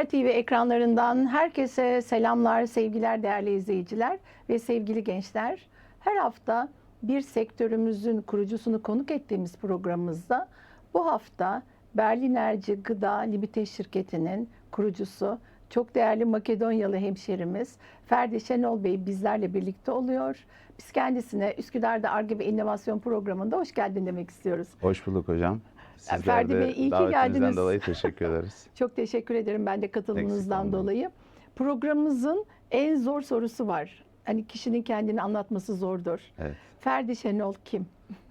Şeker TV ekranlarından herkese selamlar, sevgiler değerli izleyiciler ve sevgili gençler. Her hafta bir sektörümüzün kurucusunu konuk ettiğimiz programımızda bu hafta Berlinerci Gıda Limite Şirketi'nin kurucusu çok değerli Makedonyalı hemşerimiz Ferdi Şenol Bey bizlerle birlikte oluyor. Biz kendisine Üsküdar'da Arge ve İnovasyon programında hoş geldin demek istiyoruz. Hoş bulduk hocam. Sizler Ferdi Bey, iyi ki geldiniz. dolayı teşekkür ederiz. Çok teşekkür ederim ben de katılımınızdan Eksik dolayı. Programımızın en zor sorusu var. Hani kişinin kendini anlatması zordur. Evet. Ferdi Şenol kim?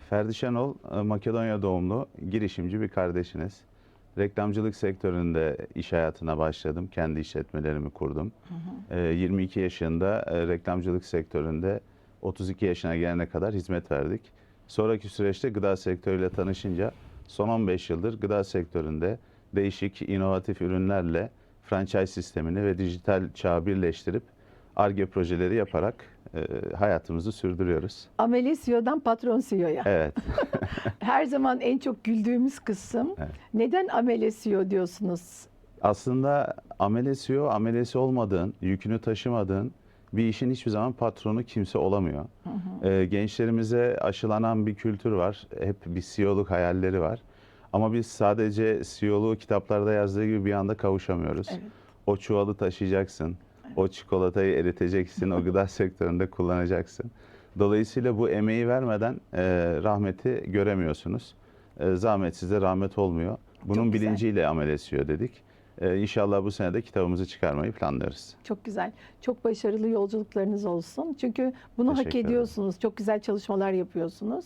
Ferdi Şenol, e, Makedonya doğumlu girişimci bir kardeşiniz. Reklamcılık sektöründe iş hayatına başladım. Kendi işletmelerimi kurdum. E, 22 yaşında e, reklamcılık sektöründe 32 yaşına gelene kadar hizmet verdik. Sonraki süreçte gıda sektörüyle tanışınca son 15 yıldır gıda sektöründe değişik inovatif ürünlerle franchise sistemini ve dijital çağı birleştirip ARGE projeleri yaparak e, hayatımızı sürdürüyoruz. Ameli CEO'dan patron CEO'ya. Evet. Her zaman en çok güldüğümüz kısım. Evet. Neden Ameli CEO diyorsunuz? Aslında amelesi yok, amelesi olmadığın, yükünü taşımadığın bir işin hiçbir zaman patronu kimse olamıyor. Ee, gençlerimize aşılanan bir kültür var. Hep bir CEO'luk hayalleri var. Ama biz sadece CEO'luğu kitaplarda yazdığı gibi bir anda kavuşamıyoruz. Evet. O çuvalı taşıyacaksın. O çikolatayı eriteceksin. o gıda sektöründe kullanacaksın. Dolayısıyla bu emeği vermeden e, rahmeti göremiyorsunuz. E, zahmetsiz de rahmet olmuyor. Bunun bilinciyle amel esiyor dedik. E, inşallah bu sene de kitabımızı çıkarmayı planlıyoruz. Çok güzel. Çok başarılı yolculuklarınız olsun. Çünkü bunu hak ederim. ediyorsunuz. Çok güzel çalışmalar yapıyorsunuz.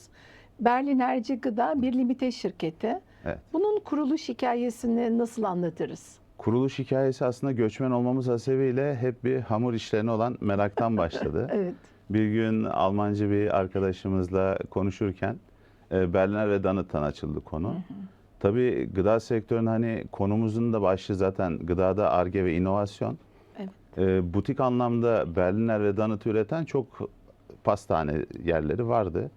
Berlinerci Gıda bir limite şirketi. Evet. Bunun kuruluş hikayesini nasıl anlatırız? Kuruluş hikayesi aslında göçmen olmamız hasebiyle hep bir hamur işlerine olan meraktan başladı. Evet. Bir gün Almancı bir arkadaşımızla konuşurken e, Berliner ve Danıt'tan açıldı konu. Tabii gıda sektörünün hani konumuzun da başlığı zaten gıdada arge ve inovasyon. Evet. E, butik anlamda Berliner ve Danıt üreten çok pastane yerleri vardı.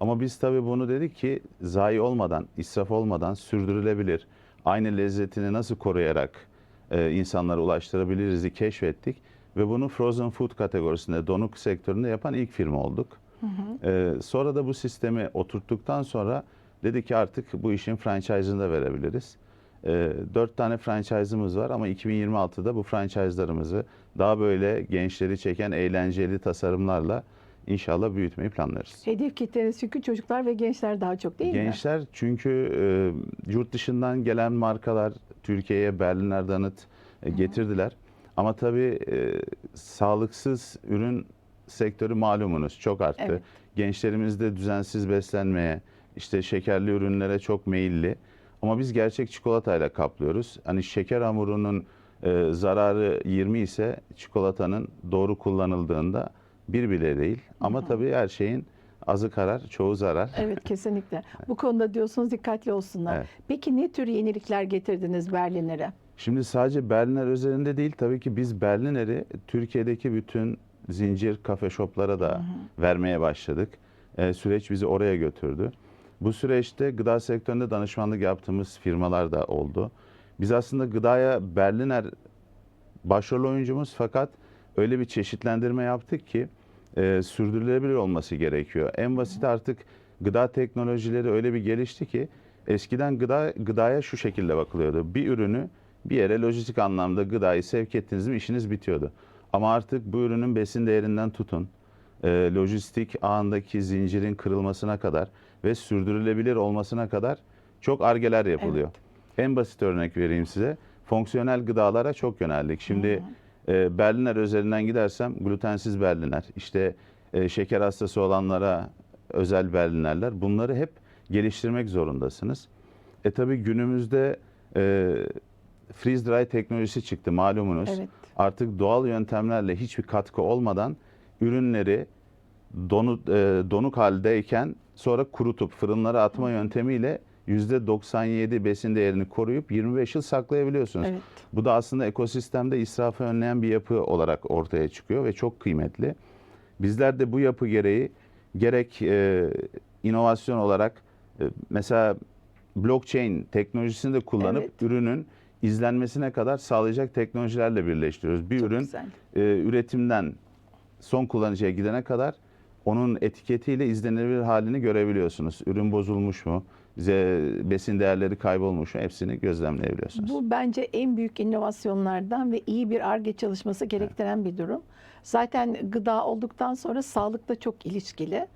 Ama biz tabii bunu dedik ki zayi olmadan, israf olmadan sürdürülebilir. Aynı lezzetini nasıl koruyarak e, insanlara ulaştırabiliriz diye keşfettik. Ve bunu frozen food kategorisinde, donuk sektöründe yapan ilk firma olduk. E, sonra da bu sistemi oturttuktan sonra dedik ki artık bu işin franchise'ını da verebiliriz. E, dört tane franchise'ımız var ama 2026'da bu franchise'larımızı daha böyle gençleri çeken eğlenceli tasarımlarla inşallah büyütmeyi planlarız. Hedef kitleniz çünkü çocuklar ve gençler daha çok değil mi? Gençler çünkü e, yurt dışından gelen markalar Türkiye'ye Berliner Danıt e, getirdiler. Ama tabii e, sağlıksız ürün sektörü malumunuz çok arttı. Evet. Gençlerimiz de düzensiz beslenmeye, işte şekerli ürünlere çok meyilli. Ama biz gerçek çikolatayla kaplıyoruz. Hani şeker hamurunun e, zararı 20 ise çikolatanın doğru kullanıldığında bir bile değil. Ama tabii her şeyin azı karar, çoğu zarar. Evet kesinlikle. Bu konuda diyorsunuz dikkatli olsunlar. Evet. Peki ne tür yenilikler getirdiniz Berlinere? Şimdi sadece Berliner özelinde değil tabii ki biz Berliner'i Türkiye'deki bütün zincir kafe shoplara da vermeye başladık. Ee, süreç bizi oraya götürdü. Bu süreçte gıda sektöründe danışmanlık yaptığımız firmalar da oldu. Biz aslında gıdaya Berliner başrol oyuncumuz fakat öyle bir çeşitlendirme yaptık ki e, sürdürülebilir olması gerekiyor. En basit artık gıda teknolojileri öyle bir gelişti ki eskiden gıda gıdaya şu şekilde bakılıyordu. Bir ürünü bir yere lojistik anlamda gıdayı sevk ettiniz mi işiniz bitiyordu. Ama artık bu ürünün besin değerinden tutun, e, lojistik ağındaki zincirin kırılmasına kadar ve sürdürülebilir olmasına kadar çok argeler yapılıyor. En basit örnek vereyim size. Fonksiyonel gıdalara çok yöneldik. Şimdi e, Berliner özelinden gidersem glutensiz Berliner, işte e, şeker hastası olanlara özel Berlinerler bunları hep geliştirmek zorundasınız. E tabi günümüzde e, freeze dry teknolojisi çıktı malumunuz. Evet. Artık doğal yöntemlerle hiçbir katkı olmadan ürünleri donu, e, donuk haldeyken sonra kurutup fırınlara atma yöntemiyle %97 besin değerini koruyup 25 yıl saklayabiliyorsunuz. Evet. Bu da aslında ekosistemde israfı önleyen bir yapı olarak ortaya çıkıyor ve çok kıymetli. Bizler de bu yapı gereği gerek e, inovasyon olarak e, mesela blockchain teknolojisini de kullanıp Evet. ürünün izlenmesine kadar sağlayacak teknolojilerle birleştiriyoruz. Bir Çok ürün güzel. e, üretimden son kullanıcıya gidene kadar onun etiketiyle izlenebilir halini görebiliyorsunuz. Ürün bozulmuş mu, ze- besin değerleri kaybolmuş mu hepsini gözlemleyebiliyorsunuz. Bu bence en büyük inovasyonlardan ve iyi bir ARGE çalışması gerektiren bir durum. Zaten gıda olduktan sonra sağlık da çok ilişkili.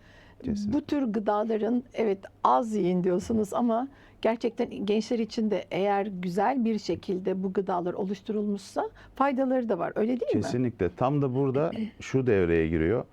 Kesinlikle. Bu tür gıdaların evet az yiyin diyorsunuz ama gerçekten gençler için de eğer güzel bir şekilde bu gıdalar oluşturulmuşsa faydaları da var. Öyle değil mi? Kesinlikle. Tam da burada şu devreye giriyor.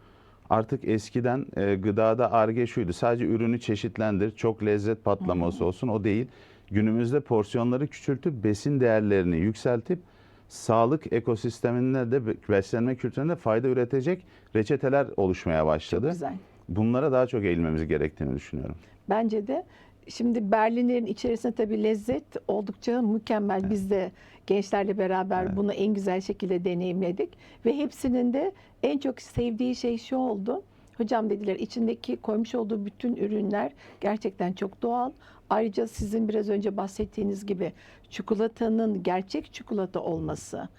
Artık eskiden e, gıdada arge şuydu. Sadece ürünü çeşitlendir, çok lezzet patlaması olsun. O değil. Günümüzde porsiyonları küçültüp besin değerlerini yükseltip sağlık ekosisteminde de beslenme kültüründe fayda üretecek reçeteler oluşmaya Çok başladı. güzel. Bunlara daha çok eğilmemiz gerektiğini düşünüyorum. Bence de şimdi Berlinlerin içerisinde tabii lezzet oldukça mükemmel. Biz de gençlerle beraber bunu en güzel şekilde deneyimledik ve hepsinin de en çok sevdiği şey şu oldu. Hocam dediler içindeki koymuş olduğu bütün ürünler gerçekten çok doğal. Ayrıca sizin biraz önce bahsettiğiniz gibi çikolatanın gerçek çikolata olması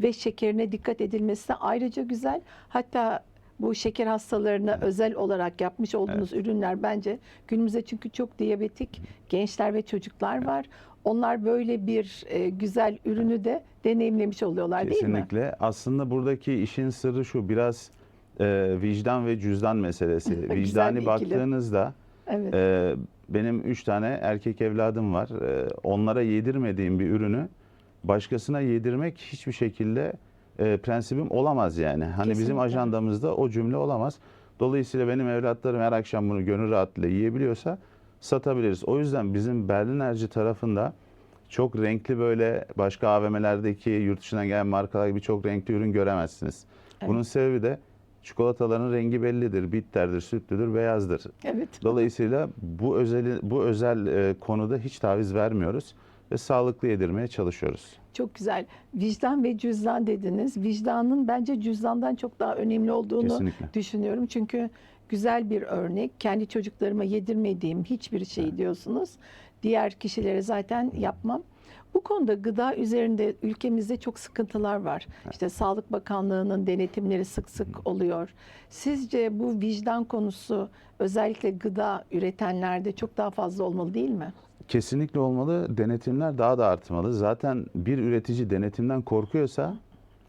ve şekerine dikkat edilmesi de ayrıca güzel. Hatta bu şeker hastalarına özel olarak yapmış olduğunuz ürünler bence günümüzde çünkü çok diyabetik gençler ve çocuklar var. Onlar böyle bir e, güzel ürünü de deneyimlemiş oluyorlar değil mi? Kesinlikle. Aslında buradaki işin sırrı şu biraz e, vicdan ve cüzdan meselesi. Vicdani baktığınızda Evet. e, benim üç tane erkek evladım var. E, onlara yedirmediğim bir ürünü başkasına yedirmek hiçbir şekilde e, prensibim olamaz yani. Hani bizim Kesinlikle. ajandamızda o cümle olamaz. Dolayısıyla benim evlatlarım her akşam bunu gönül rahatlığıyla yiyebiliyorsa satabiliriz. O yüzden bizim Berlinerci tarafında çok renkli böyle başka AVM'lerdeki yurt dışından gelen markalar gibi çok renkli ürün göremezsiniz. Bunun sebebi de çikolataların rengi bellidir. Bitterdir, sütlüdür, beyazdır. Evet. Dolayısıyla bu özel bu özel e, konuda hiç taviz vermiyoruz ve sağlıklı yedirmeye çalışıyoruz. Çok güzel. Vicdan ve cüzdan dediniz. Vicdanın bence cüzdandan çok daha önemli olduğunu Kesinlikle. düşünüyorum. Çünkü güzel bir örnek. Kendi çocuklarıma yedirmediğim hiçbir şey diyorsunuz. Diğer kişilere zaten yapmam. Bu konuda gıda üzerinde ülkemizde çok sıkıntılar var. İşte Sağlık Bakanlığı'nın denetimleri sık sık oluyor. Sizce bu vicdan konusu özellikle gıda üretenlerde çok daha fazla olmalı değil mi? Kesinlikle olmalı. Denetimler daha da artmalı. Zaten bir üretici denetimden korkuyorsa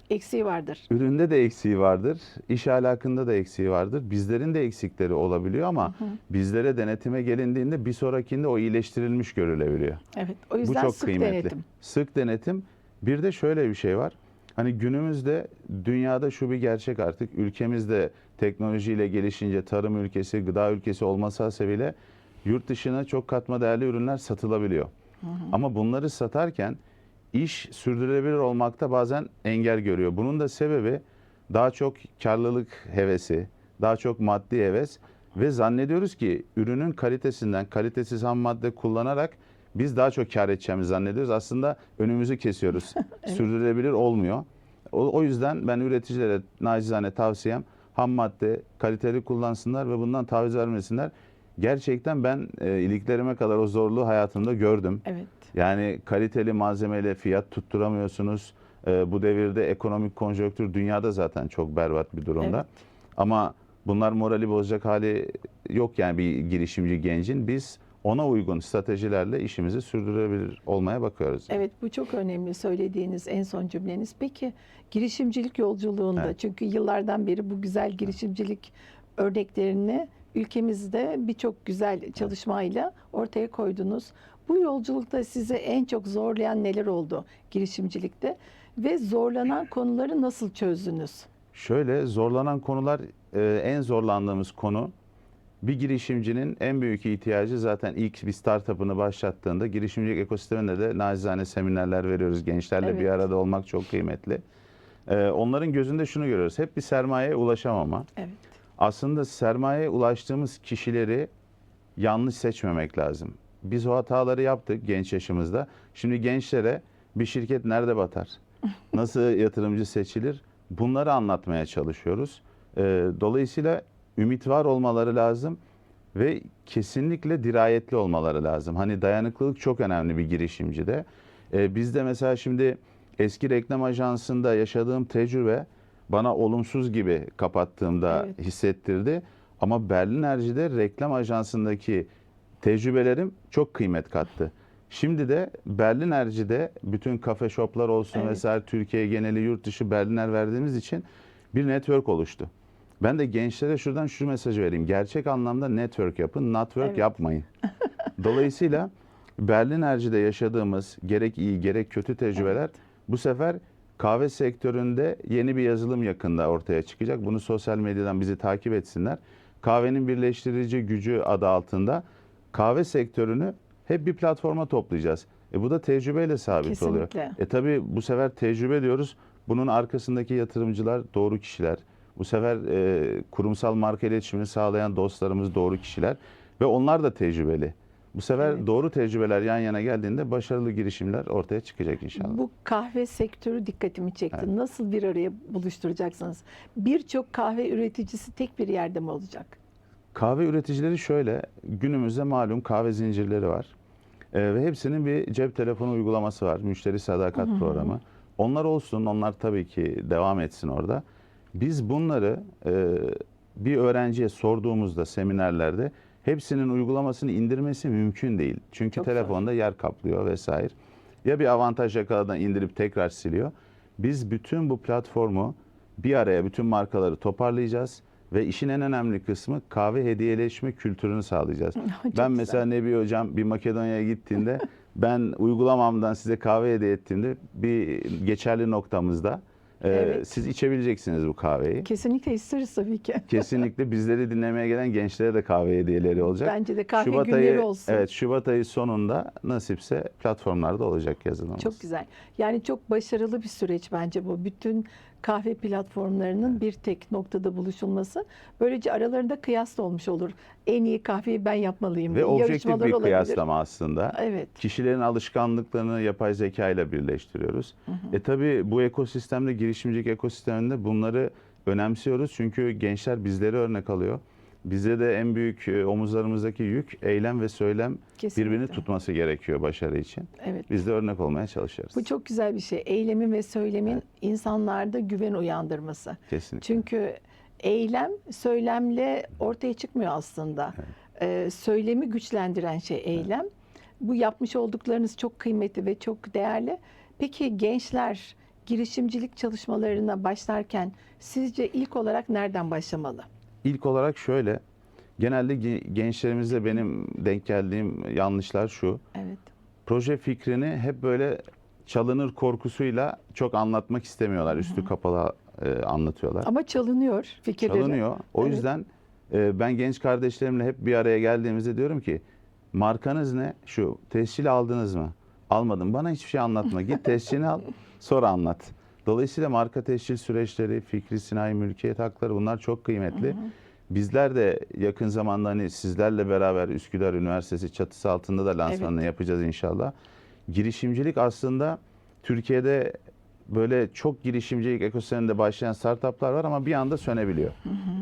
Eksiği vardır. üründe de eksiği vardır. iş alakında da eksiği vardır. Bizlerin de eksikleri olabiliyor ama bizlere denetime gelindiğinde bir sonrakinde o iyileştirilmiş görülebiliyor. Evet. O Bu yüzden çok sık kıymetli. denetim. Sık denetim. Bir de şöyle bir şey var. Hani günümüzde dünyada şu bir gerçek artık. Ülkemizde teknolojiyle gelişince tarım ülkesi, gıda ülkesi olması hasebiyle yurt dışına çok katma değerli ürünler satılabiliyor. Ama bunları satarken iş sürdürülebilir olmakta bazen engel görüyor. Bunun da sebebi daha çok karlılık hevesi, daha çok maddi heves ve zannediyoruz ki ürünün kalitesinden kalitesiz ham madde kullanarak biz daha çok kar edeceğimizi zannediyoruz. Aslında önümüzü kesiyoruz. Sürdürülebilir olmuyor. O, o yüzden ben üreticilere nacizane tavsiyem ham madde kaliteli kullansınlar ve bundan taviz vermesinler. Gerçekten ben e, iliklerime kadar o zorluğu hayatımda gördüm. Evet. Yani kaliteli malzemeyle fiyat tutturamıyorsunuz. Ee, bu devirde ekonomik konjonktür dünyada zaten çok berbat bir durumda. Evet. Ama bunlar morali bozacak hali yok yani bir girişimci gencin. Biz ona uygun stratejilerle işimizi sürdürebilir olmaya bakıyoruz. Evet bu çok önemli söylediğiniz en son cümleniz. Peki girişimcilik yolculuğunda Evet. çünkü yıllardan beri bu güzel girişimcilik örneklerini ülkemizde birçok güzel çalışmayla ortaya koydunuz. Bu yolculukta sizi en çok zorlayan neler oldu girişimcilikte ve zorlanan konuları nasıl çözdünüz? Şöyle zorlanan konular e, en zorlandığımız konu bir girişimcinin en büyük ihtiyacı zaten ilk bir startup'ını başlattığında girişimcilik ekosisteminde de nacizane seminerler veriyoruz. Gençlerle bir Evet. arada olmak çok kıymetli. E, onların gözünde şunu görüyoruz. Hep bir sermayeye ulaşamama. Evet. Aslında sermayeye ulaştığımız kişileri yanlış seçmemek lazım. Biz o hataları yaptık genç yaşımızda. Şimdi gençlere bir şirket nerede batar? Nasıl yatırımcı seçilir? Bunları anlatmaya çalışıyoruz. Ee, dolayısıyla ümit var olmaları lazım ve kesinlikle dirayetli olmaları lazım. Hani dayanıklılık çok önemli bir girişimcide. E, bizde mesela şimdi eski reklam ajansında yaşadığım tecrübe bana olumsuz gibi kapattığımda Evet. hissettirdi. Ama Berlinerci'de reklam ajansındaki tecrübelerim çok kıymet kattı. Şimdi de Berlinerci'de bütün kafe shoplar olsun Evet. vesaire Türkiye geneli yurt dışı Berliner verdiğimiz için bir network oluştu. Ben de gençlere şuradan şu mesajı vereyim. Gerçek anlamda network yapın, network Evet. yapmayın. Dolayısıyla Berlinerci'de yaşadığımız gerek iyi gerek kötü tecrübeler bu sefer kahve sektöründe yeni bir yazılım yakında ortaya çıkacak. Bunu sosyal medyadan bizi takip etsinler. Kahvenin birleştirici gücü adı altında kahve sektörünü hep bir platforma toplayacağız. E bu da tecrübeyle sabit oluyor. Kesinlikle. E tabi bu sefer tecrübe diyoruz. Bunun arkasındaki yatırımcılar doğru kişiler. Bu sefer e, kurumsal marka iletişimini sağlayan dostlarımız doğru kişiler. Ve onlar da tecrübeli. Bu sefer Evet. doğru tecrübeler yan yana geldiğinde başarılı girişimler ortaya çıkacak inşallah. Bu kahve sektörü dikkatimi çekti. Evet. Nasıl bir araya buluşturacaksınız? Birçok kahve üreticisi tek bir yerde mi olacak? Kahve üreticileri şöyle, günümüzde malum kahve zincirleri var. Ee, ve hepsinin bir cep telefonu uygulaması var, müşteri sadakat programı. Onlar olsun, onlar tabii ki devam etsin orada. Biz bunları e, bir öğrenciye sorduğumuzda seminerlerde hepsinin uygulamasını indirmesi mümkün değil. Çünkü Çok zor. telefonda yer kaplıyor vesaire. Ya bir avantaj yakaladan indirip tekrar siliyor. Biz bütün bu platformu bir araya bütün markaları toparlayacağız ve işin en önemli kısmı kahve hediyeleşme kültürünü sağlayacağız. Ben güzel. mesela Nebi Hocam bir Makedonya'ya gittiğinde ben uygulamamdan size kahve hediye ettiğimde bir geçerli noktamızda e, Evet. siz içebileceksiniz bu kahveyi. Kesinlikle isteriz tabii ki. Kesinlikle bizleri dinlemeye gelen gençlere de kahve hediyeleri olacak. Bence de kahve Şubat günleri ayı, olsun. Evet, Şubat ayı sonunda nasipse platformlarda olacak yazılımımız. Çok güzel. Yani çok başarılı bir süreç bence bu. Bütün kahve platformlarının bir tek noktada buluşulması. Böylece aralarında kıyas da olmuş olur. En iyi kahveyi ben yapmalıyım. Ve objektif bir olabilir. kıyaslama aslında. Evet. Kişilerin alışkanlıklarını yapay zeka ile birleştiriyoruz. E tabi bu ekosistemde, girişimcilik ekosisteminde bunları önemsiyoruz. Çünkü gençler bizleri örnek alıyor. Bize de en büyük e, omuzlarımızdaki yük eylem ve söylem Kesinlikle. birbirini tutması gerekiyor başarı için. Evet. Biz de örnek olmaya çalışıyoruz. Bu çok güzel bir şey. Eylemin ve söylemin insanlarda güven uyandırması. Kesinlikle. Çünkü eylem söylemle ortaya çıkmıyor aslında. Ee, söylemi güçlendiren şey eylem. Bu yapmış olduklarınız çok kıymetli ve çok değerli. Peki gençler girişimcilik çalışmalarına başlarken sizce ilk olarak nereden başlamalı? İlk olarak şöyle, genelde ge- gençlerimizde benim denk geldiğim yanlışlar şu. Evet. Proje fikrini hep böyle çalınır korkusuyla çok anlatmak istemiyorlar. Üstü kapalı e, anlatıyorlar. Ama çalınıyor fikirleri. Çalınıyor. O Evet. yüzden e, ben genç kardeşlerimle hep bir araya geldiğimizde diyorum ki markanız ne? Şu tescil aldınız mı? Almadım. Bana hiçbir şey anlatma. Git tescilini al sonra anlat. Dolayısıyla marka tescil süreçleri, fikri sinayi mülkiyet hakları bunlar çok kıymetli. Bizler de yakın zamanda hani sizlerle beraber Üsküdar Üniversitesi çatısı altında da lansmanını yapacağız inşallah. Girişimcilik aslında Türkiye'de böyle çok girişimcilik ekosisteminde başlayan startuplar var ama bir anda sönebiliyor.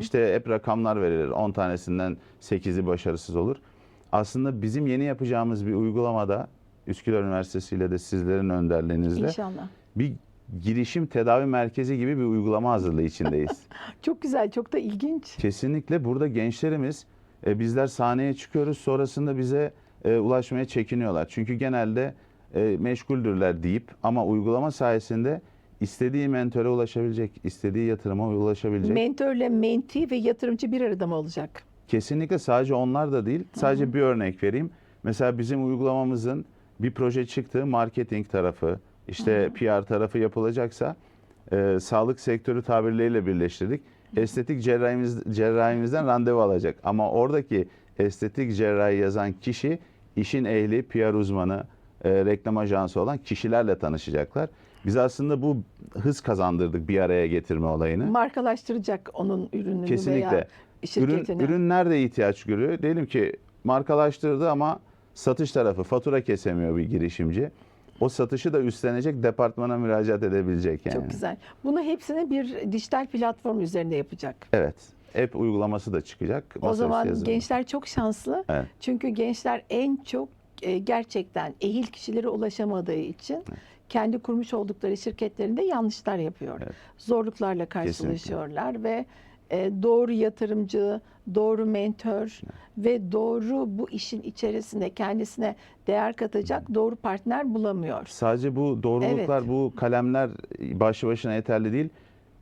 İşte hep rakamlar verilir. 10 tanesinden 8'i başarısız olur. Aslında bizim yeni yapacağımız bir uygulamada Üsküdar Üniversitesi ile de sizlerin önderliğinizle İnşallah. bir girişim tedavi merkezi gibi bir uygulama hazırlığı içindeyiz. Çok güzel, çok da ilginç. Kesinlikle burada gençlerimiz e, bizler sahneye çıkıyoruz sonrasında bize e, ulaşmaya çekiniyorlar. Çünkü genelde e, meşguldürler deyip ama uygulama sayesinde istediği mentöre ulaşabilecek, istediği yatırıma ulaşabilecek. Mentörle menti ve yatırımcı bir arada mı olacak? Kesinlikle sadece onlar da değil. Sadece bir örnek vereyim. Mesela bizim uygulamamızın bir proje çıktığı marketing tarafı, işte PR tarafı yapılacaksa e, sağlık sektörü tabirleriyle birleştirdik. Estetik cerrahimiz, cerrahimizden randevu alacak. Ama oradaki estetik cerrahi yazan kişi işin ehli, PR uzmanı, e, reklam ajansı olan kişilerle tanışacaklar. Biz aslında bu hız kazandırdık bir araya getirme olayını. Markalaştıracak onun ürününü Kesinlikle. veya Ürün, şirketini. ürün nerede ihtiyaç görüyor? Diyelim ki markalaştırdı ama satış tarafı fatura kesemiyor bir girişimci. O satışı da üstlenecek departmana müracaat edebilecek yani. Çok güzel. Bunu hepsini bir dijital platform üzerinde yapacak. Evet. App uygulaması da çıkacak. O zaman yazılımı. gençler çok şanslı. Evet. Çünkü gençler en çok e, gerçekten ehil kişilere ulaşamadığı için kendi kurmuş oldukları şirketlerinde yanlışlar yapıyor. Evet. Zorluklarla karşılaşıyorlar ve e, doğru yatırımcı, doğru mentor ve doğru bu işin içerisinde kendisine değer katacak doğru partner bulamıyor. Sadece bu doğruluklar, Evet. bu kalemler başlı başına yeterli değil.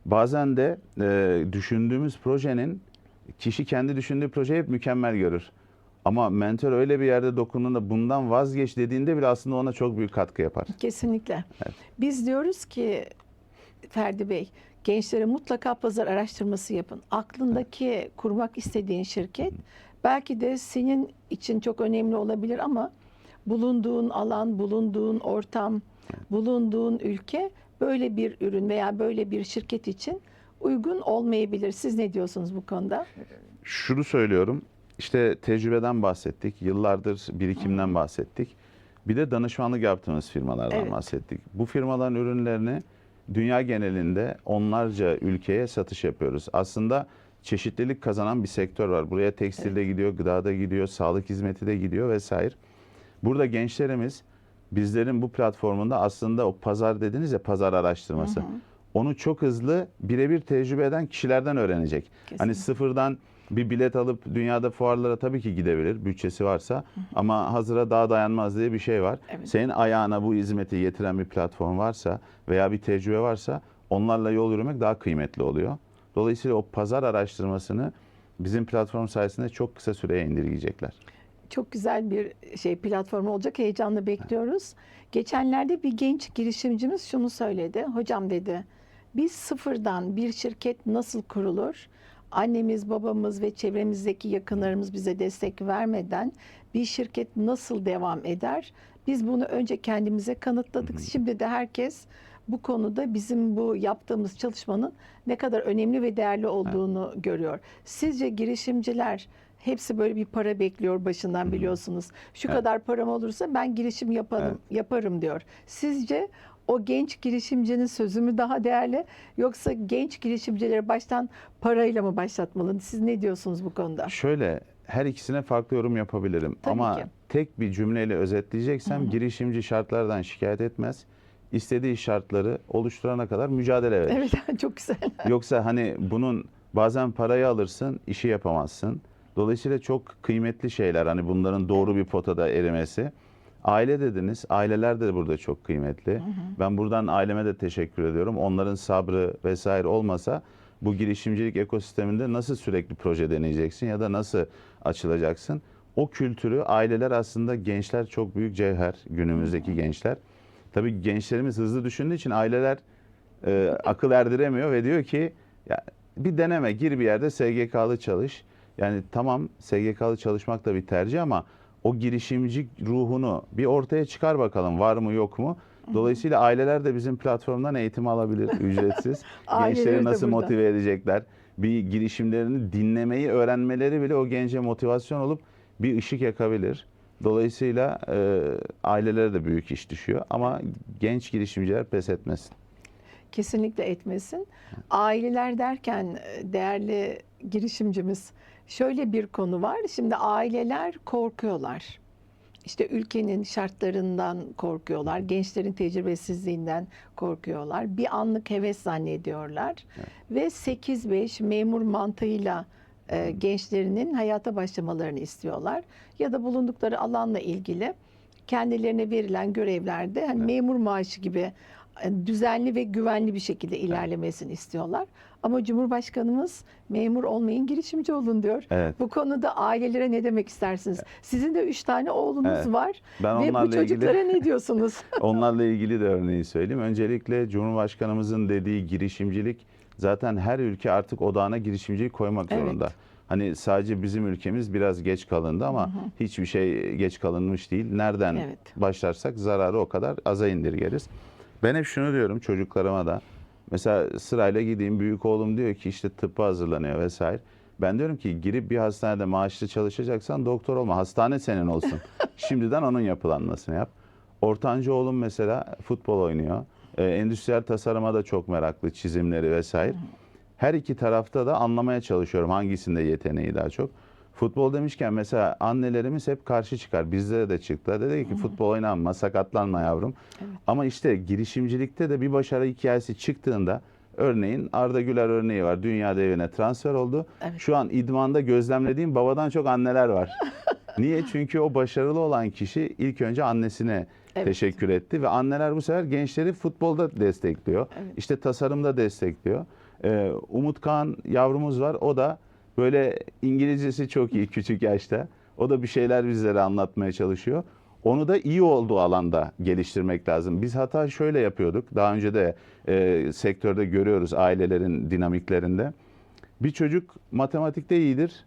Bazen de e, düşündüğümüz projenin kişi kendi düşündüğü projeyi hep mükemmel görür. Ama mentor öyle bir yerde dokunduğunda bundan vazgeç dediğinde bile aslında ona çok büyük katkı yapar. Kesinlikle. Biz diyoruz ki Ferdi Bey, gençlere mutlaka pazar araştırması yapın. Aklındaki kurmak istediğin şirket belki de senin için çok önemli olabilir ama bulunduğun alan, bulunduğun ortam, bulunduğun ülke böyle bir ürün veya böyle bir şirket için uygun olmayabilir. Siz ne diyorsunuz bu konuda? Şunu söylüyorum. İşte tecrübeden bahsettik. Yıllardır birikimden bahsettik. Bir de danışmanlık yaptığımız firmalardan Evet. bahsettik. Bu firmaların ürünlerini dünya genelinde onlarca ülkeye satış yapıyoruz. Aslında çeşitlilik kazanan bir sektör var. Buraya tekstilde gidiyor, gıdada gidiyor, sağlık hizmeti de gidiyor vesaire. Burada gençlerimiz bizlerin bu platformunda aslında o pazar dediniz ya pazar araştırması. Onu çok hızlı birebir tecrübe eden kişilerden öğrenecek. Hani Kesinlikle. sıfırdan bir bilet alıp dünyada fuarlara tabii ki gidebilir bütçesi varsa ama hazıra daha dayanmaz diye bir şey var. Evet. Senin ayağına bu hizmeti getiren bir platform varsa veya bir tecrübe varsa onlarla yol yürümek daha kıymetli oluyor. Dolayısıyla o pazar araştırmasını bizim platform sayesinde çok kısa süreye indirgeyecekler. Çok güzel bir şey platform olacak. Heyecanla bekliyoruz. Geçenlerde bir genç girişimcimiz şunu söyledi. Hocam dedi, biz sıfırdan bir şirket nasıl kurulur? Annemiz, babamız ve çevremizdeki yakınlarımız bize destek vermeden bir şirket nasıl devam eder? Biz bunu önce kendimize kanıtladık. Şimdi de herkes bu konuda bizim bu yaptığımız çalışmanın ne kadar önemli ve değerli olduğunu görüyor. Sizce girişimciler hepsi böyle bir para bekliyor başından biliyorsunuz. Şu Evet. kadar param olursa ben girişim yaparım, yaparım diyor. Sizce o genç girişimcinin sözü mü daha değerli yoksa genç girişimcileri baştan parayla mı başlatmalı? Siz ne diyorsunuz bu konuda? Şöyle her ikisine farklı yorum yapabilirim Tabii ama ki. tek bir cümleyle özetleyeceksem girişimci şartlardan şikayet etmez. İstediği şartları oluşturana kadar mücadele verir. Evet çok güzel. Yoksa hani bunun bazen parayı alırsın, işi yapamazsın. Dolayısıyla çok kıymetli şeyler hani bunların doğru bir potada erimesi. Aile dediniz. Aileler de burada çok kıymetli. Ben buradan aileme de teşekkür ediyorum. Onların sabrı vesaire olmasa bu girişimcilik ekosisteminde nasıl sürekli proje deneyeceksin ya da nasıl açılacaksın? O kültürü aileler aslında gençler çok büyük cevher günümüzdeki gençler. Tabii gençlerimiz hızlı düşündüğü için aileler e, akıl erdiremiyor ve diyor ki ya bir deneme gir bir yerde SGK'lı çalış. Yani tamam SGK'lı çalışmak da bir tercih ama o girişimci ruhunu bir ortaya çıkar bakalım var mı yok mu? Dolayısıyla aileler de bizim platformdan eğitim alabilir ücretsiz. Gençleri nasıl motive edecekler? Bir girişimlerini dinlemeyi öğrenmeleri bile o gence motivasyon olup bir ışık yakabilir. Dolayısıyla e, ailelere de büyük iş düşüyor ama genç girişimciler pes etmesin. Kesinlikle etmesin. Aileler derken e, değerli girişimcimiz şöyle bir konu var. Şimdi aileler korkuyorlar. İşte ülkenin şartlarından korkuyorlar, gençlerin tecrübesizliğinden korkuyorlar. Bir anlık heves zannediyorlar ve 8-5 memur mantığıyla e, gençlerinin hayata başlamalarını istiyorlar. Ya da bulundukları alanla ilgili kendilerine verilen görevlerde hani memur maaşı gibi düzenli ve güvenli bir şekilde ilerlemesini istiyorlar. Ama Cumhurbaşkanımız memur olmayın girişimci olun diyor. Evet. Bu konuda ailelere ne demek istersiniz? Sizin de üç tane oğlunuz Evet. var Ben ve bu onlarla ilgili- çocuklara ne diyorsunuz? Onlarla ilgili de örneği söyleyeyim. Öncelikle Cumhurbaşkanımızın dediği girişimcilik zaten her ülke artık odağına girişimciyi koymak Evet. zorunda. Hani sadece bizim ülkemiz biraz geç kalındı ama hiçbir şey geç kalınmış değil. Nereden Evet. başlarsak zararı o kadar aza indirgeriz. Ben hep şunu diyorum çocuklarıma da. Mesela sırayla gideyim büyük oğlum diyor ki işte tıbba hazırlanıyor vesaire. Ben diyorum ki girip bir hastanede maaşlı çalışacaksan doktor olma. Hastane senin olsun. Şimdiden onun yapılanmasını yap. Ortancı oğlum mesela futbol oynuyor. Ee, endüstriyel tasarıma da çok meraklı çizimleri vesaire. Her iki tarafta da anlamaya çalışıyorum hangisinde yeteneği daha çok. Futbol demişken mesela annelerimiz hep karşı çıkar. Bizlere de çıktı. Dedi ki futbol oynanma, sakatlanma yavrum. Ama işte girişimcilikte de bir başarı hikayesi çıktığında örneğin Arda Güler örneği var. Dünya devine transfer oldu. Evet. Şu an idmanda gözlemlediğim babadan çok anneler var. Niye? Çünkü o başarılı olan kişi ilk önce annesine Evet. teşekkür etti ve anneler bu sefer gençleri futbolda destekliyor. Evet. İşte tasarımda destekliyor. Ee, Umut Kağan yavrumuz var. O da böyle İngilizcesi çok iyi küçük yaşta. O da bir şeyler bizlere anlatmaya çalışıyor. Onu da iyi olduğu alanda geliştirmek lazım. Biz hata şöyle yapıyorduk. Daha önce de e, sektörde görüyoruz ailelerin dinamiklerinde. Bir çocuk matematikte iyidir.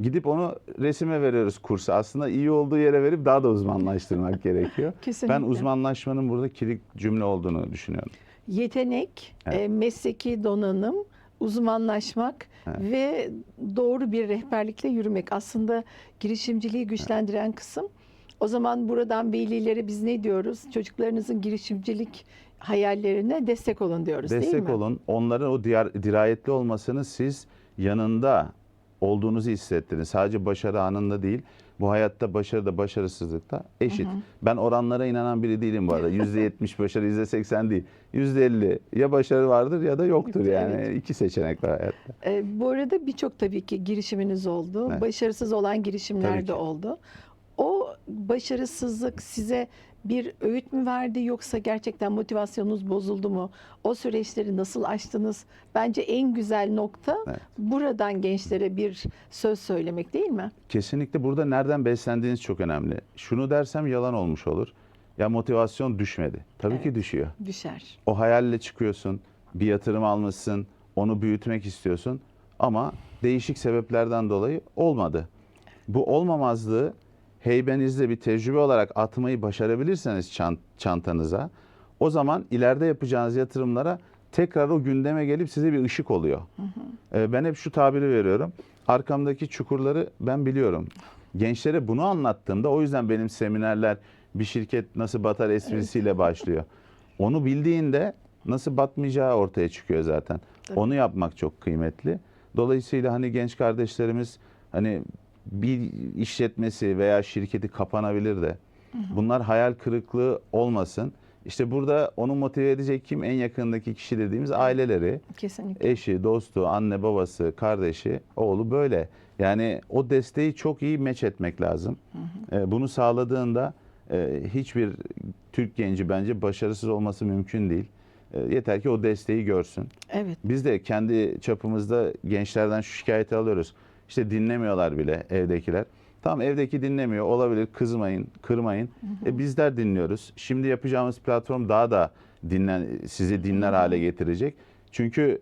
Gidip onu resime veriyoruz kursa. Aslında iyi olduğu yere verip daha da uzmanlaştırmak gerekiyor. Kesinlikle. Ben uzmanlaşmanın burada kilit cümle olduğunu düşünüyorum. Yetenek, Evet. e, mesleki donanım, uzmanlaşmak Evet. ve doğru bir rehberlikle yürümek. Aslında girişimciliği güçlendiren kısım. O zaman buradan velilere biz ne diyoruz? Çocuklarınızın girişimcilik hayallerine destek olun diyoruz değil Destek mi? olun. Onların o diyar, dirayetli olmasını siz yanında olduğunuzu hissettirin. Sadece başarı anında değil. Bu hayatta başarıda başarısızlıkta eşit. Ben oranlara inanan biri değilim bu arada. %70 başarı %80 değil. %50 ya başarı vardır ya da yoktur yani. Evet. İki seçenek var hayatta. E, bu arada birçok tabii ki girişiminiz oldu. Evet. Başarısız olan girişimler de oldu. O başarısızlık size bir öğüt mü verdi yoksa gerçekten motivasyonunuz bozuldu mu? O süreçleri nasıl aştınız? Bence en güzel nokta Evet. buradan gençlere bir söz söylemek değil mi? Kesinlikle burada nereden beslendiğiniz çok önemli. Şunu dersem yalan olmuş olur. Ya motivasyon düşmedi. Tabii ki Evet. düşüyor. Düşer. O hayalle çıkıyorsun, bir yatırım almışsın, onu büyütmek istiyorsun ama değişik sebeplerden dolayı olmadı. Bu olmamazlığı heybenizde bir tecrübe olarak atmayı başarabilirseniz çant- çantanıza o zaman ileride yapacağınız yatırımlara tekrar o gündeme gelip size bir ışık oluyor. Ee, Ben hep şu tabiri veriyorum. Arkamdaki çukurları ben biliyorum. Gençlere bunu anlattığımda o yüzden benim seminerler bir şirket nasıl batar esprisiyle başlıyor. Onu bildiğinde nasıl batmayacağı ortaya çıkıyor zaten. Tabii. Onu yapmak çok kıymetli. Dolayısıyla hani genç kardeşlerimiz hani bir işletmesi veya şirketi kapanabilir de bunlar hayal kırıklığı olmasın. İşte burada onu motive edecek kim? En yakındaki kişi dediğimiz aileleri, Kesinlikle. eşi, dostu, anne, babası, kardeşi, oğlu böyle. Yani o desteği çok iyi meç etmek lazım. Ee, Bunu sağladığında e, hiçbir Türk genci bence başarısız olması mümkün değil. E, Yeter ki o desteği görsün. Evet. Biz de kendi çapımızda gençlerden şu şikayeti alıyoruz. İşte dinlemiyorlar bile evdekiler. Tamam evdeki dinlemiyor olabilir kızmayın, kırmayın. E, bizler dinliyoruz. Şimdi yapacağımız platform daha da dinlen, sizi dinler hale getirecek. Çünkü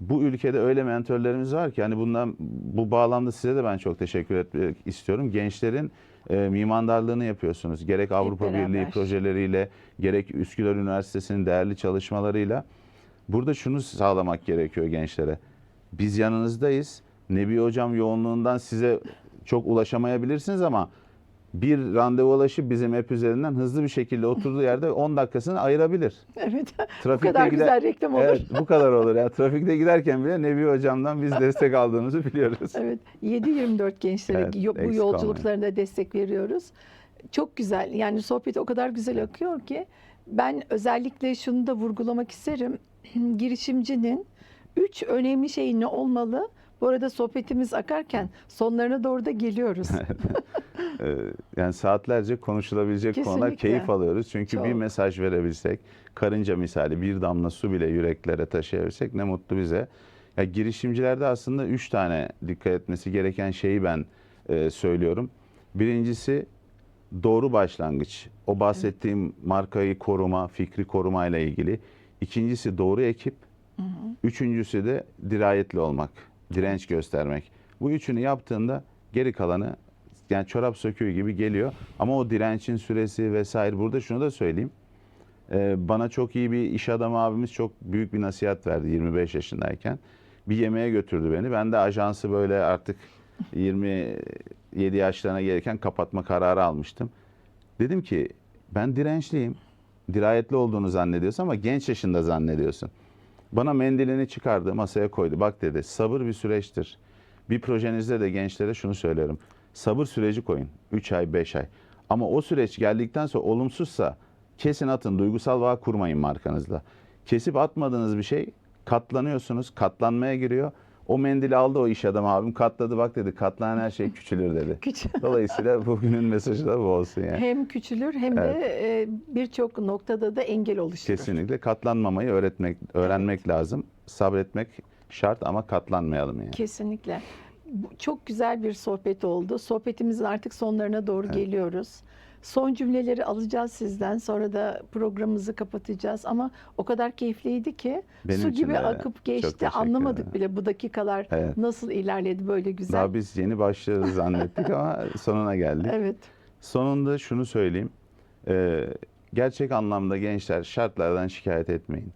bu ülkede öyle mentörlerimiz var ki hani bundan bu bağlamda size de ben çok teşekkür etmek istiyorum. Gençlerin e, mimandarlığını yapıyorsunuz. Gerek Avrupa beraber. Birliği projeleriyle, gerek Üsküdar Üniversitesi'nin değerli çalışmalarıyla Burada şunu sağlamak gerekiyor gençlere. Biz yanınızdayız. Nebi Hocam yoğunluğundan size çok ulaşamayabilirsiniz ama bir randevulaşıp bizim app üzerinden hızlı bir şekilde oturduğu yerde 10 dakikasını ayırabilir. Evet. bu Trafikte kadar gider- güzel reklam olur. Evet bu kadar olur ya. Trafikte giderken bile Nebi Hocam'dan biz destek aldığımızı biliyoruz. Evet. 7-24 gençlere Evet, bu yolculuklarında destek veriyoruz. Çok güzel. Yani sohbet o kadar güzel akıyor ki ben özellikle şunu da vurgulamak isterim. Girişimcinin üç önemli şey ne olmalı? Bu arada sohbetimiz akarken sonlarına doğru da geliyoruz. Ee, yani saatlerce konuşulabilecek konular keyif alıyoruz. Çünkü bir Çok. mesaj verebilsek, karınca misali bir damla su bile yüreklere taşıyabilsek ne mutlu bize. Ya girişimcilerde aslında üç tane dikkat etmesi gereken şeyi ben e, söylüyorum. Birincisi doğru başlangıç. O bahsettiğim markayı koruma, fikri koruma ile ilgili. İkincisi doğru ekip. Üçüncüsü de dirayetli olmak, direnç göstermek. Bu üçünü yaptığında geri kalanı yani çorap söküğü gibi geliyor. Ama o direncin süresi vesaire burada şunu da söyleyeyim. Ee, bana çok iyi bir iş adamı abimiz çok büyük bir nasihat verdi 25 yaşındayken. Bir yemeğe götürdü beni. Ben de ajansı böyle artık 27 yaşlarına gelirken kapatma kararı almıştım. Dedim ki ben dirençliyim. Dirayetli olduğunu zannediyorsun ama genç yaşında zannediyorsun. Bana mendilini çıkardı, masaya koydu. Bak dedi, sabır bir süreçtir. Bir projenizde de gençlere şunu söylüyorum. Sabır süreci koyun. 3 ay, 5 ay. Ama o süreç geldikten sonra olumsuzsa kesin atın. Duygusal bağ kurmayın markanızla. Kesip atmadığınız bir şey katlanıyorsunuz. Katlanmaya giriyor. O mendili aldı o iş adamı abim katladı bak dedi katlanan her şey küçülür dedi. Dolayısıyla bugünün mesajı da bu olsun yani. hem küçülür hem de e, birçok noktada da engel oluşturur. Kesinlikle katlanmamayı öğretmek, öğrenmek lazım. Sabretmek şart ama katlanmayalım yani. Kesinlikle. Çok güzel bir sohbet oldu. Sohbetimizin artık sonlarına doğru geliyoruz. Son cümleleri alacağız sizden. Sonra da programımızı kapatacağız. Ama o kadar keyifliydi ki Benim su gibi de akıp geçti. Anlamadık ederim. bile bu dakikalar Evet. nasıl ilerledi böyle güzel. Daha biz yeni başlıyoruz zannettik ama sonuna geldik. Evet. Sonunda şunu söyleyeyim. Ee, gerçek anlamda gençler şartlardan şikayet etmeyin.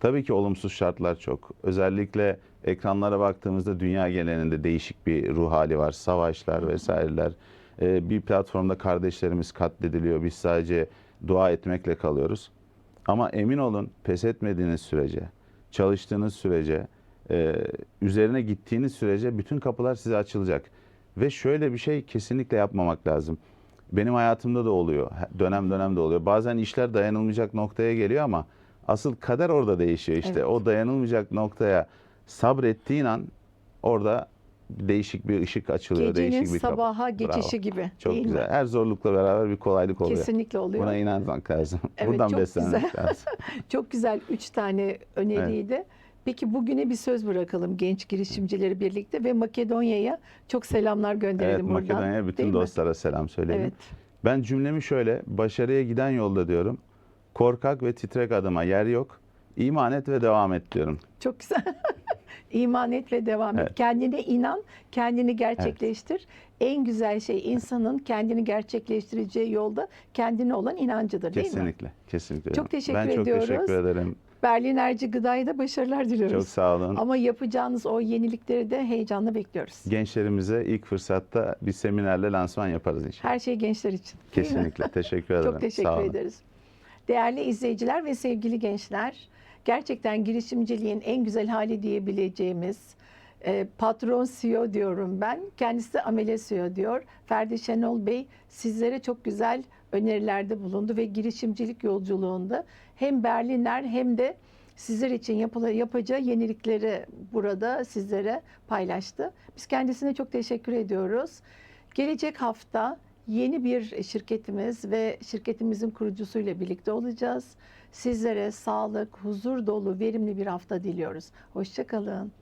Tabii ki olumsuz şartlar çok. Özellikle ekranlara baktığımızda dünya genelinde değişik bir ruh hali var. Savaşlar vesaireler. Ee, bir platformda kardeşlerimiz katlediliyor. Biz sadece dua etmekle kalıyoruz. Ama emin olun pes etmediğiniz sürece, çalıştığınız sürece, e, üzerine gittiğiniz sürece bütün kapılar size açılacak. Ve şöyle bir şey kesinlikle yapmamak lazım. Benim hayatımda da oluyor. Dönem dönem de oluyor. Bazen işler dayanılmayacak noktaya geliyor ama asıl kader orada değişiyor işte. Evet. O dayanılmayacak noktaya sabrettiğin an orada değişik bir ışık açılıyor. Gecenin değişik bir kapı. sabaha geçişi Bravo. gibi. Çok değil güzel. mi? Her zorlukla beraber bir kolaylık oluyor. Kesinlikle oluyor. Buna inanmak lazım. Evet, Buradan çok beslenmek güzel. lazım. Çok güzel üç tane öneriydi. Peki bugüne bir söz bırakalım genç girişimcileri birlikte ve Makedonya'ya çok selamlar gönderelim Evet buradan. Makedonya'ya bütün Değil mi? dostlara selam söyleyelim. Evet. Ben cümlemi şöyle, başarıya giden yolda diyorum. Korkak ve titrek adıma yer yok. İman et ve devam et diyorum. Çok güzel. İman et ve devam et. Evet. Kendine inan, kendini gerçekleştir. En güzel şey insanın kendini gerçekleştireceği yolda kendine olan inancıdır değil mi? Kesinlikle, kesinlikle. Çok teşekkür ben çok ediyoruz. teşekkür ederim. Berlinerci Gıda'ya da başarılar diliyoruz. Çok sağ olun. Ama yapacağınız o yenilikleri de heyecanla bekliyoruz. Gençlerimize ilk fırsatta bir seminerle lansman yaparız inşallah. Her şey gençler için. Kesinlikle. Teşekkür ederim. Çok teşekkür sağ olun. ederiz. Değerli izleyiciler ve sevgili gençler, gerçekten girişimciliğin en güzel hali diyebileceğimiz e, patron CEO diyorum ben. Kendisi amele CEO diyor. Ferdi Şenol Bey sizlere çok güzel önerilerde bulundu ve girişimcilik yolculuğunda hem Berliner hem de sizler için yapıla, yapacağı yenilikleri burada sizlere paylaştı. Biz kendisine çok teşekkür ediyoruz. Gelecek hafta yeni bir şirketimiz ve şirketimizin kurucusuyla birlikte olacağız. Sizlere sağlık, huzur dolu, verimli bir hafta diliyoruz. Hoşçakalın.